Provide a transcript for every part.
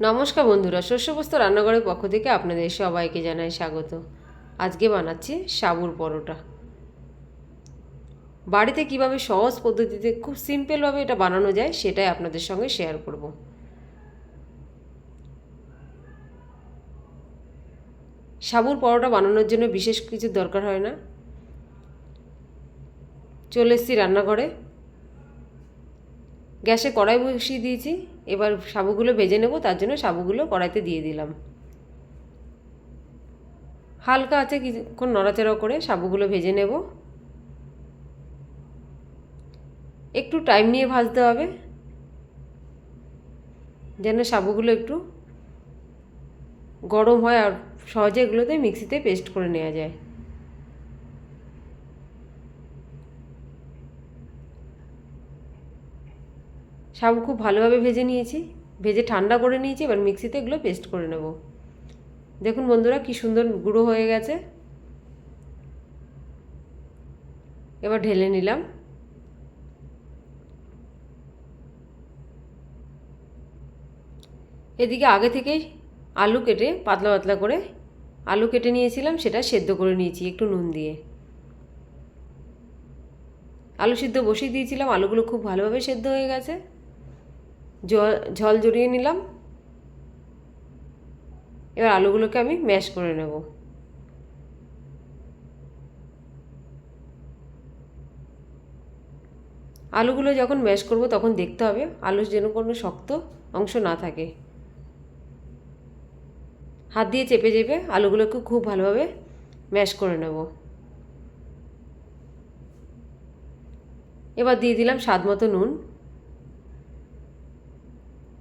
নমস্কার বন্ধুরা, শস্যবস্ত রান্নাঘরের পক্ষ থেকে আপনাদের সবাইকে জানাই স্বাগত। আজকে বানাচ্ছি সাবুর পরোটা। বাড়িতে কীভাবে সহজ পদ্ধতিতে খুব সিম্পলভাবে এটা বানানো যায় সেটাই আপনাদের সঙ্গে শেয়ার করব। সাবুর পরোটা বানানোর জন্য বিশেষ কিছু দরকার হয় না। চলে এসেছি রান্নাঘরে। গ্যাসে কড়াই বসিয়ে দিয়েছি। এবার সাবুগুলো ভেজে নেব, তার জন্য সাবুগুলো কড়াইতে দিয়ে দিলাম। হালকা আছে কিছুক্ষণ নড়াচড়া করে সাবুগুলো ভেজে নেব। একটু টাইম নিয়ে ভাজতে হবে, যেন সাবুগুলো একটু গরম হয় আর সহজে এগুলোতে মিক্সিতে পেস্ট করে নেওয়া যায়। সাবু খুব ভালোভাবে ভেজে নিয়েছি। ভেজে ঠান্ডা করে নিয়েছি, এবার মিক্সিতে এগুলো পেস্ট করে নেব। দেখুন বন্ধুরা কি সুন্দর গুঁড়ো হয়ে গেছে। এবার ঢেলে নিলাম। এদিকে আগে থেকেই আলু কেটে, পাতলা পাতলা করে আলু কেটে নিয়েছিলাম, সেটা সেদ্ধ করে নিয়েছি একটু নুন দিয়ে। আলু সিদ্ধ বসিয়ে দিয়েছিলাম, আলুগুলো খুব ভালোভাবে সেদ্ধ হয়ে গেছে। জল ঝল জড়িয়ে নিলাম। এবার আলুগুলোকে আমি ম্যাশ করে নেব। আলুগুলো যখন ম্যাশ করব তখন দেখতে হবে আলুর যেন কোনো শক্ত অংশ না থাকে। হাত দিয়ে চেপে চেপে আলুগুলোকে খুব ভালোভাবে ম্যাশ করে নেব। এবার দিয়ে দিলাম স্বাদ মতো নুন।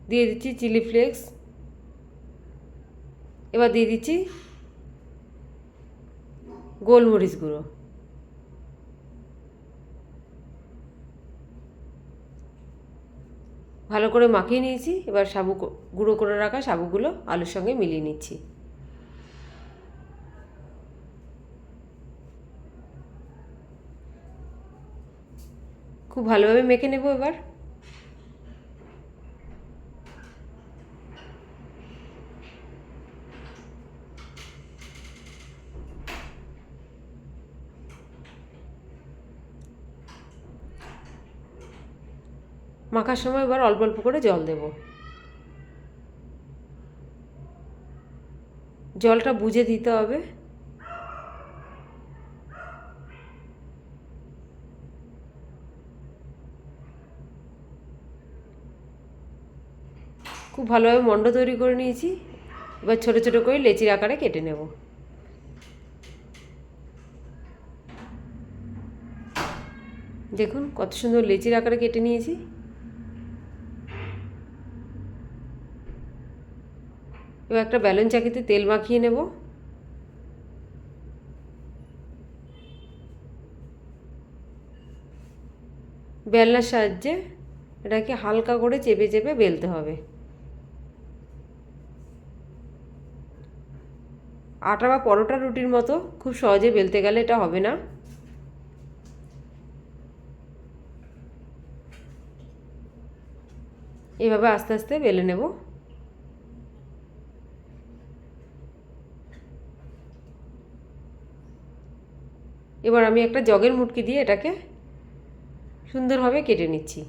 দিয়ে দিচ্ছি চিলি ফ্লেক্স। এবার দিয়ে দিচ্ছি গোলমরিচ গুঁড়ো। ভালো করে মাখিয়ে নিয়েছি, এবার সাবু গুঁড়ো করে রাখা সাবুগুলো আলুর সঙ্গে মিলিয়ে নিচ্ছি। খুব ভালোভাবে মেখে নেব এবার। মাখার সময় এবার অল্প অল্প করে জল দেব। জলটা বুঝে দিতে হবে। খুব ভালোভাবে মণ্ড তৈরি করে নিয়েছি। এবার ছোটো ছোটো করে লেচির আকারে কেটে নেব। দেখুন কত সুন্দর লেচির আকারে কেটে নিয়েছি। এবার একটা ব্যালন চাকিতে তেল মাখিয়ে নেব। বেলনার সাহায্যে এটাকে হালকা করে চেপে চেপে বেলতে হবে। আটা বা পরোটা রুটির মতো খুব সহজে বেলতে গেলে এটা হবে না। এভাবে আস্তে আস্তে বেলে নেব। এবার আমি একটা জগের মুটকি দিয়ে এটাকে সুন্দরভাবে কেটে নিচ্ছি।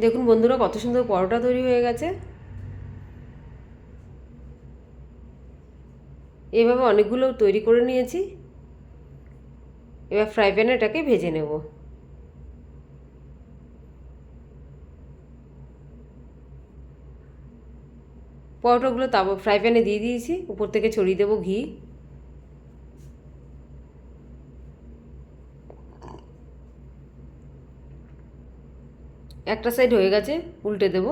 দেখুন বন্ধুরা, কত সুন্দর পরোটা তৈরি হয়ে গেছে। এভাবে অনেকগুলো তৈরি করে নিয়েছি। এবার ফ্রাই প্যানে এটাকে ভেজে নেব। পরোটাগুলো তাও ফ্রাই প্যানে দিয়ে দিয়েছি, উপর থেকে ছড়িয়ে দেবো ঘি। একটা সাইড হয়ে গেছে, উল্টে দেব।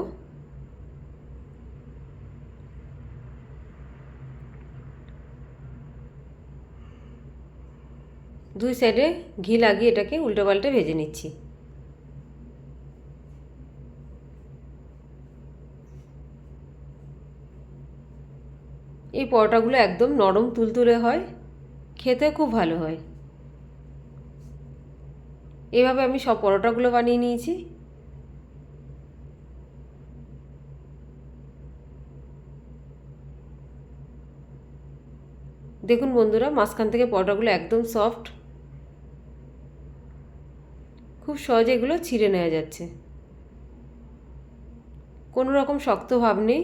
দুই সাইডে ঘি লাগিয়ে এটাকে উল্টে পাল্টে ভেজে নিচ্ছি। এই পরোটাগুলো একদম নরম তুলতুলে হয় খেতে খুব ভালো হয়। এভাবে আমি সব পরোটাগুলো বানিয়ে নিয়েছি। দেখুন বন্ধুরা, মাঝখান থেকে পরোটাগুলো একদম সফট। খুব সহজে এগুলো ছিঁড়ে নেওয়া যাচ্ছে। কোনো রকম শক্ত ভাব নেই।